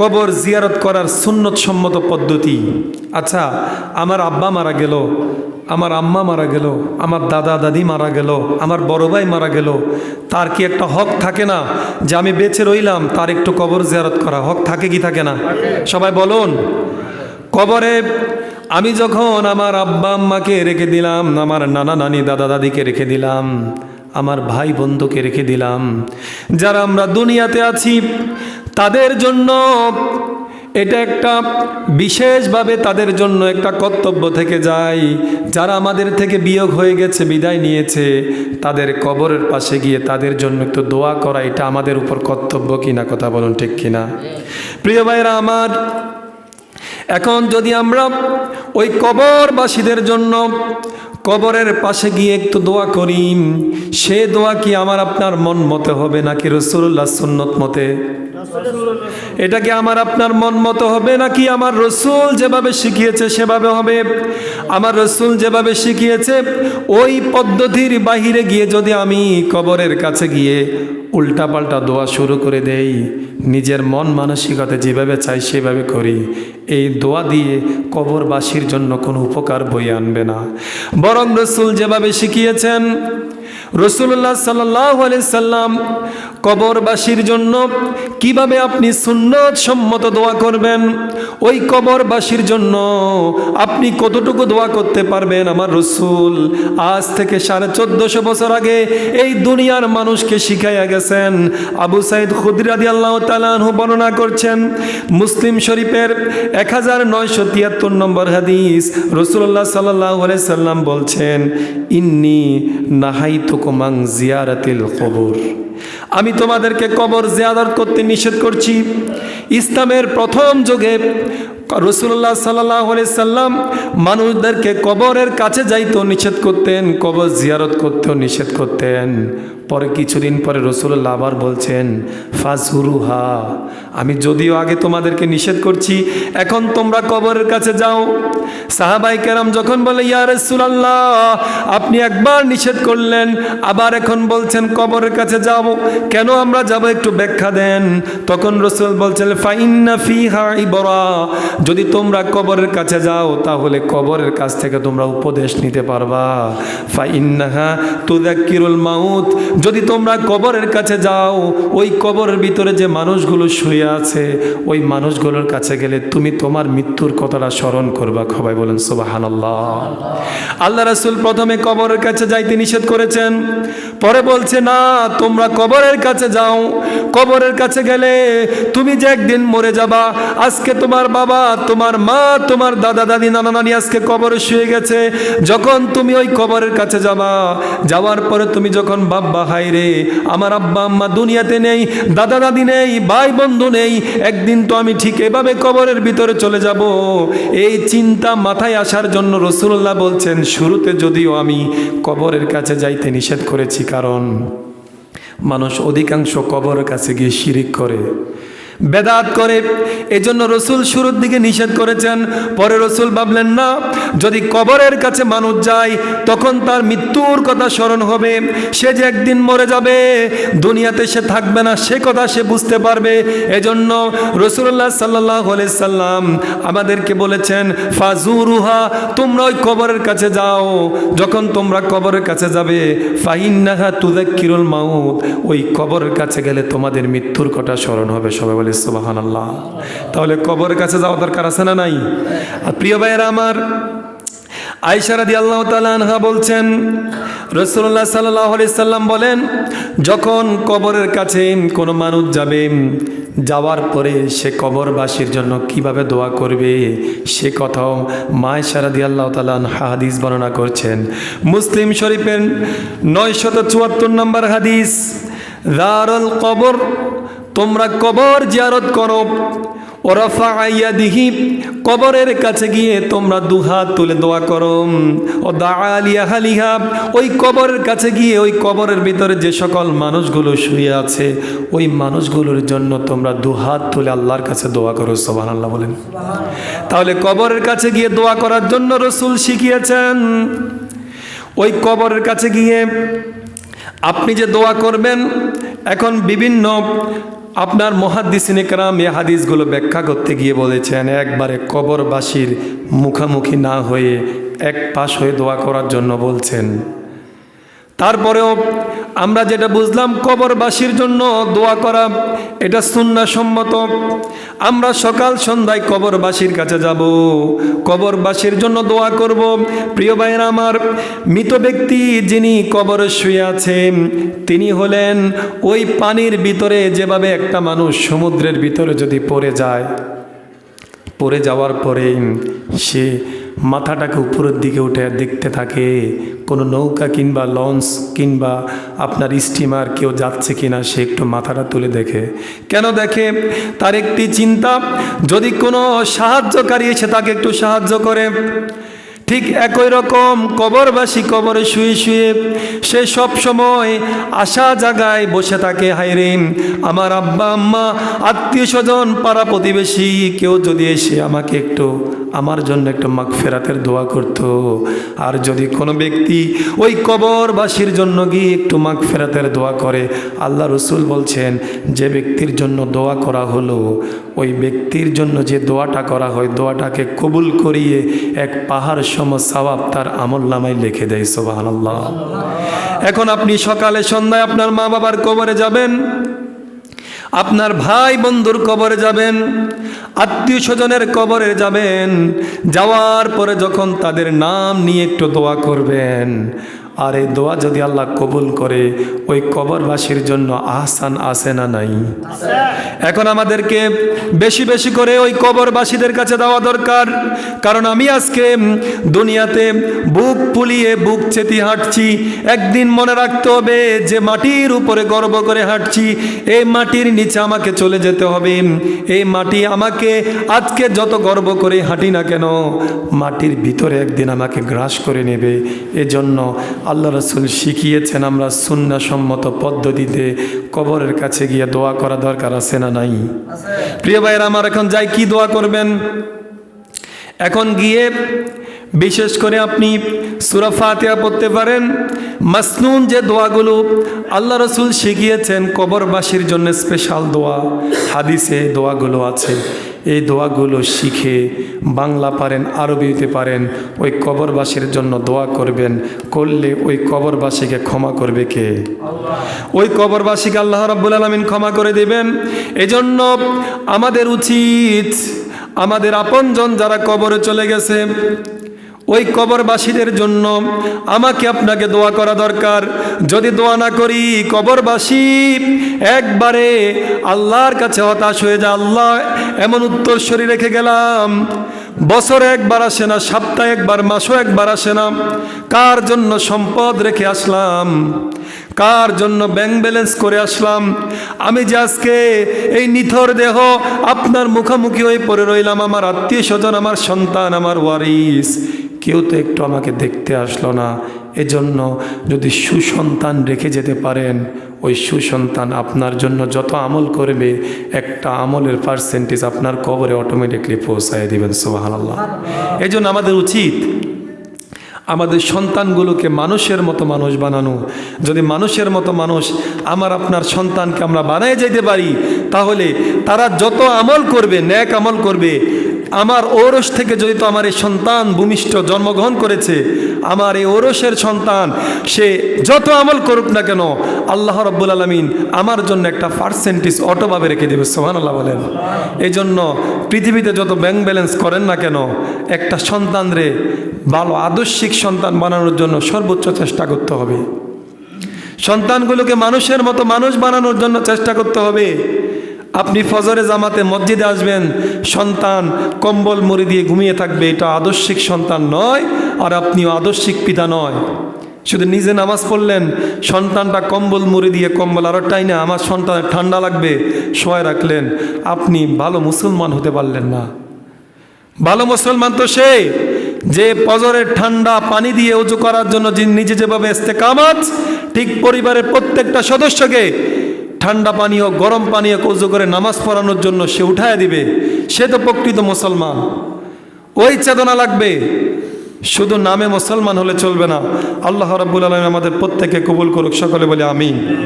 কবর জিয়ারত করার সুন্নত সম্মত পদ্ধতি। আচ্ছা আমার আব্বা মারা গেল, আমার আম্মা মারা গেল, আমার দাদা দাদি মারা গেল, আমার বড় ভাই মারা গেল, তার কি একটা হক থাকে না যে আমি বেঁচে রইলাম, তার একটু কবর জিয়ারত করা হক থাকে কি থাকে না? সবাই বলুন। কবরে আমি যখন আমার আব্বা আম্মাকে রেখে দিলাম, আমার নানা নানি দাদা দাদিকে রেখে দিলাম, আমার ভাই বন্ধুকে রেখে দিলাম, যারা আমরা দুনিয়াতে আছি তাদের জন্য এটা একটা বিশেষভাবে তাদের জন্য একটা কর্তব্য থেকে যায়। যারা আমাদের থেকে বিয়োগ হয়ে গেছে, বিদায় নিয়েছে, তাদের কবরের পাশে গিয়ে তাদের জন্য একটু দোয়া করা, এটা আমাদের উপর কর্তব্য কিনা কথা বলুন ঠিক কিনা? প্রিয় ভাইরা আমার, এখন যদি আমরা ওই কবরবাসীদের জন্য কবরের পাশে গিয়ে একটু দোয়া করি, সে দোয়া কি আমার আপনার মন মতে হবে নাকি রসুল্লাহ সুন্নত মতে? এটা কি আমার আপনার মন মতো হবে নাকি আমার রসুল যেভাবে শিখিয়েছে সেভাবে হবে? আমার রসুল যেভাবে শিখিয়েছে, ওই পদ্ধতির বাহিরে গিয়ে যদি আমি কবরের কাছে গিয়ে উল্টাপাল্টা দোয়া শুরু করে দেই, নিজের মন মানসিকতা যেভাবে চাই সেভাবে করি, এই দোয়া দিয়ে কবরবাসীর জন্য কোনো উপকার বই আনবে না। বরং রসুল যেভাবে শিখিয়েছেন রসুল্লাহ সাল্লাহ সাল্লাম কবরবাসীর জন্য কীভাবে আপনি সুন্নত সম্মত দোয়া করবেন? ওই কবরবাসীর জন্য আপনি কতটুকু দোয়া করতে পারবেন আমার রসুল? আজ থেকে সাড়ে চোদ্দশো বছর আগে এই দুনিয়ার মানুষকে শিখাইয়া গেছেন। আবু সাইদ খুদিরাদি আল্লাহ তালাহু বর্ণনা করছেন, মুসলিম শরীফের এক হাজার নয়শো তিয়াত্তর নম্বর হাদিস রসুল্লাহ সাল্লাহ সাল্লাম বলছেন, ইন্নি নাহাই জিয়ারাতিল কবর। আমি তোমাদেরকে কবর জিয়ারত করতে নিষেধ করছি। ইসলামের প্রথম যুগে রসুল্লাহ সাল্লাহ সাল্লাম মানুষদেরকে কবরের কাছে যাইতেও নিষেধ করতেন, কবর জিয়ারত করতেও নিষেধ করতেন। পরে কিছুদিন পরে রসুল্লাহ আবার বলছেন, ফাজহুরুহা, আমি যদিও আগে তোমাদেরকে নিষেধ করছি, এখন তোমরা কবরের কাছে যাও। সাহাবাই কেরাম যখন বলে, ইয়া রসুলাল্লাহ, আপনি একবার নিষেধ করলেন, আবার এখন বলছেন কবরের কাছে যাব কেন আমরা যাব একটু ব্যাখ্যা দেন? তখন রসুল বলছেন, ফাইন্না ফিহা ইবরা যদি তোমরা কবরের কাছে যাও, তাহলে কবরের কাছ থেকে তোমরা উপদেশ নিতে পারবা। ফাইন্নাহা তুদাক্কিরুল মাউত। যদি তোমরা কবরের কাছে যাও, ওই কবরের ভিতরে যে মানুষগুলো শুয়ে আছে, ওই মানুষগুলোর কাছে গেলে তুমি তোমার মৃত্যুর কথাটা স্মরণ করবা। সবাই বলেন সুবাহান আল্লাহ রাসুল প্রথমে কবরের কাছে যাইতে নিষেধ করেছেন। পরে বলছে, না, তোমরা কবরের কাছে যাও। কবরের কাছে গেলে তুমি যে একদিন মরে যাবা, আজকে তোমার বাবা তোমার মা, তোমার দাদা, দাদি, নানা, নানি আজকে কবরে শুয়ে গেছে। যখন তুমি ওই কবরের কাছে যাবা, যাওয়ার পরে তুমি যখন বাব্বা হাই রে, আমার আব্বা, আম্মা দুনিয়াতে নেই, দাদা, দাদি নেই, ভাই, বন্ধু নেই, একদিন তো আমি ঠিক এভাবে কবরের ভিতরে চলে যাব। এই চিন্তা মাথায় আসার জন্য রসুল্লাহ বলছেন, শুরুতে যদিও আমি কবরের কাছে যাইতে নিষেধ করেছি, কারণ মানুষ অধিকাংশ কবরের কাছে গিয়ে শিরিক করে। বেদাত করে। এজন্য রসুল শুরুর দিকে নিষেধ করেছেন, পরে রসুল ভাবলেন, না, যদি কবরের কাছে মানুষ যায়, তখন তার মৃত্যুর কথা স্মরণ হবে। সে যে একদিন মরে যাবে, দুনিয়াতে সে থাকবে না, সে কথা সে বুঝতে পারবে। এজন্য রসুল্লাহ সাল্লাহ সাল্লাম আমাদেরকে বলেছেন ফাজুরুহা তোমরা ওই কবরের কাছে যাও। যখন তোমরা কবরের কাছে যাবে, ফাইন্নাহা কিরুল মাউত, ওই কবরের কাছে গেলে তোমাদের মৃত্যুর কথা স্মরণ হবে। সবাই বলে সুবাহান আল্লাহ তাহলে কবরের কাছে যাওয়া দরকার আছে না নাই? আর প্রিয় ভাইয়েরা আমার আইসারাদি আল্লাহ তালানহা বলছেন রসুল্লাহ সাল্লাহ সাল্লাম বলেন, যখন কবরের কাছে কোনো মানুষ যাবে, যাওয়ার পরে সে কবরবাসীর জন্য কীভাবে দোয়া করবে, সে কথাও মায় সারাদি আল্লাহ তালান হাদিস বর্ণনা করছেন। মুসলিম শরীফের নয়শত চুয়াত্তর নম্বর হাদিস, দারুল কবর তোমরা কবর জিয়ারত করো। ওরফা আইয়া দিহি কবরের কাছে গিয়ে তোমরা দুহাত তুলে দোয়া করো। ও দা আলিয়া হালিহা, ওই কবরের কাছে গিয়ে ওই কবরের ভিতরে যে সকল মানুষগুলো শুয়ে আছে, ওই মানুষগুলোর জন্য তোমরা দুহাত তুলে আল্লাহর কাছে দোয়া করো সোবান আল্লাহ বলেন। তাহলে কবরের কাছে গিয়ে দোয়া করার জন্য রসুল শিখিয়েছেন, ওই কবরের কাছে গিয়ে আপনি যে দোয়া করবেন, এখন বিভিন্ন আপনার মহাদিসিনে কারাম এ হাদিসগুলো ব্যাখ্যা করতে গিয়ে বলেছেন, একবারে কবরবাসীর মুখামুখি না হয়ে এক পাশ হয়ে দোয়া করার জন্য বলছেন। তারপরেও আমরা যেটা বুঝলাম কবরবাসীর জন্য দোয়া করা, এটা সুন্নাসম্মত আমরা সকাল সন্ধ্যায় কবরবাসীর কাছে যাব, কবরবাসীর জন্য দোয়া করব। প্রিয় ভাইয়েরা আমার, মৃত ব্যক্তি যিনি কবরে শুয়ে আছেন, তিনি হলেন ওই পানির ভিতরে যেভাবে একটা মানুষ সমুদ্রের ভিতরে যদি পড়ে যায়, পড়ে যাওয়ার পরে সে মাথাটাকে উপরের দিকে উঠে দেখতে থাকে, কোনো নৌকা কিংবা লঞ্চ কিংবা আপনার স্টিমার কেউ যাচ্ছে কিনা, সে একটু মাথাটা তুলে দেখে। কেন দেখে? তার একটি চিন্তা, যদি কোনো সাহায্যকারী এসে তাকে একটু সাহায্য করে। ঠিক একই রকম কবরবাসী কবরে শুয়ে শুয়ে সে সব সময় আশা জাগায় বসে থাকে হাইরে আমার আব্বা, আম্মা, আত্মীয় স্বজন, পাড়া প্রতিবেশী, কেউ যদি এসে আমাকে একটু আমার জন্য একটু মাগ ফেরাতের দোয়া করত। আর যদি কোনো ব্যক্তি ওই কবরবাসীর জন্য গিয়ে একটু মাগ ফেরাতের দোয়া করে, আল্লাহ রসুল বলছেন, যে ব্যক্তির জন্য দোয়া করা হলো, ওই ব্যক্তির জন্য যে দোয়াটা করা হয়, দোয়াটাকে কবুল করিয়ে এক পাহাড় সম সওয়াব তার আমল নামায় লিখে দেয় সোবাহ এখন আপনি সকালে সন্ধ্যায় আপনার মা বাবার কবরে যাবেন আপনার ভাই বন্ধুর কবরে যাবেন, আত্মীয় স্বজনের কবরে যাবেন, যাওয়ার পরে যখন তাদের নাম নিয়ে একটু দোয়া করবেন। আর এই দোয়া যদি আল্লাহ কবুল করে, ওই কবরবাসীর জন্য আহসান আসে না নাই? এখন আমাদেরকে বেশি বেশি করে ওই কবরবাসীদের কাছে দেওয়া দরকার। কারণ আমি আজকে দুনিয়াতে বুক পুলিয়ে বুক চেতি হাঁটছি। একদিন মনে রাখতে হবে যে মাটির উপরে গর্ব করে হাঁটছি। এই মাটির নিচে আমাকে চলে যেতে হবে। এই মাটি আমাকে আজকে যত গর্ব করে হাঁটি না কেন, মাটির ভিতরে একদিন আমাকে গ্রাস করে নেবে। এজন্য আল্লাহ রসুল শিখিয়েছেন আমরা সুন্নাসম্মত পদ্ধতিতে কবরের কাছে গিয়ে দোয়া করা দরকার আছে না নাই? প্রিয় ভাইয়েরা আমার এখন যাই কি দোয়া করবেন? এখন গিয়ে বিশেষ করে আপনি সুরা ফাতিহা পড়তে পারেন। মাসনুন যে দোয়াগুলো আল্লাহ রসুল শিখিয়েছেন কবরবাসীর জন্য স্পেশাল দোয়া। হাদিসে দোয়াগুলো আছে। এই দোয়াগুলো শিখে বাংলা পারেন, আরবিতে পারেন, ওই কবরবাসীর জন্য দোয়া করবেন। করলে ওই কবরবাসীকে ক্ষমা করবে কে? ওই কবরবাসীকে আল্লাহ রাব্বুল আলমিন ক্ষমা করে দেবেন। এজন্য আমাদের উচিত, আমাদের আপনজন যারা কবরে চলে গেছে ওই কবরবাসীদের জন্য আমাকে আপনাকে দোয়া করা দরকার। যদি দোয়া না করি কবরবাসী, একবারে আল্লাহর কাছে হতাশ হয়ে যা, আল্লাহ এমন উত্তরস্বরী রেখে গেলাম। বছরে একবার আসে না, সপ্তাহে একবার মাসও একবার আসে না। কার জন্য সম্পদ রেখে আসলাম? কার জন্য ব্যাংক ব্যালেন্স করে আসলাম? আমি যে আজকে এই নিথর দেহ আপনার মুখোমুখি হয়ে পড়ে রইলাম, আমার আত্মীয় স্বজন, আমার সন্তান, আমার ওয়ারিস। কেউ তো একটু আমাকে দেখতে আসলো না। এজন্য যদি সুসন্তান রেখে যেতে পারেন ওই সুসন্তান আপনার জন্য যত আমল করবে একটা আমলের পার্সেন্টেজ আপনার কবরে অটোমেটিকলি পৌঁছায় দিবেন সোহান আল্লাহ এই জন্য আমাদের উচিত আমাদের সন্তানগুলোকে মানুষের মতো মানুষ বানানো। যদি মানুষের মতো মানুষ আমার আপনার সন্তানকে আমরা বানায় যেতে পারি তাহলে তারা যত আমল করবে ন্যাক আমল করবে আমার ওরস থেকে যদি তো আমার এই সন্তান ভূমিষ্ঠ জন্মগ্রহণ করেছে, আমার এই ওরসের সন্তান, সে যত আমল করুক না কেন, আল্লাহ রব্বুল আলমিন আমার জন্য একটা পার্সেন্টেজ অটোভাবে রেখে দেবে সোহান আল্লাহ বলেন। এই জন্য পৃথিবীতে যত ব্যাংক ব্যালেন্স করেন না কেন, একটা সন্তানরে ভালো আদর্শিক সন্তান বানানোর জন্য সর্বোচ্চ চেষ্টা করতে হবে। সন্তানগুলোকে মানুষের মতো মানুষ বানানোর জন্য চেষ্টা করতে হবে। আপনি ফজরে জামাতে মসজিদে আসবেন, সন্তান কম্বল মুড়ি দিয়ে ঘুমিয়ে থাকবে, এটা আদর্শিক সন্তান নয়, আর আপনিও আদর্শিক পিতা নয়। শুধু নিজে নামাজ পড়লেন, সন্তানটা কম্বল মুড়ি দিয়ে কম্বল আরও টাই না, আমার সন্তানের ঠান্ডা লাগবে শোয় রাখলেন। আপনি ভালো মুসলমান হতে পারলেন না। ভালো মুসলমান তো সে যে পজরের ঠান্ডা পানি দিয়ে উঁচু করার জন্য নিজে যেভাবে কামাত ঠিক পরিবারের প্রত্যেকটা সদস্যকে ঠান্ডা পানীয়, গরম পানীয় উজু করে নামাজ পড়ানোর জন্য সে উঠায় দিবে। সে তো প্রকৃত মুসলমান। ওই চেতনা লাগবে। শুধু নামে মুসলমান হলে চলবে না। আল্লাহ রাবুল আলম আমাদের প্রত্যেকে কবুল করুক। সকলে বলে আমিন।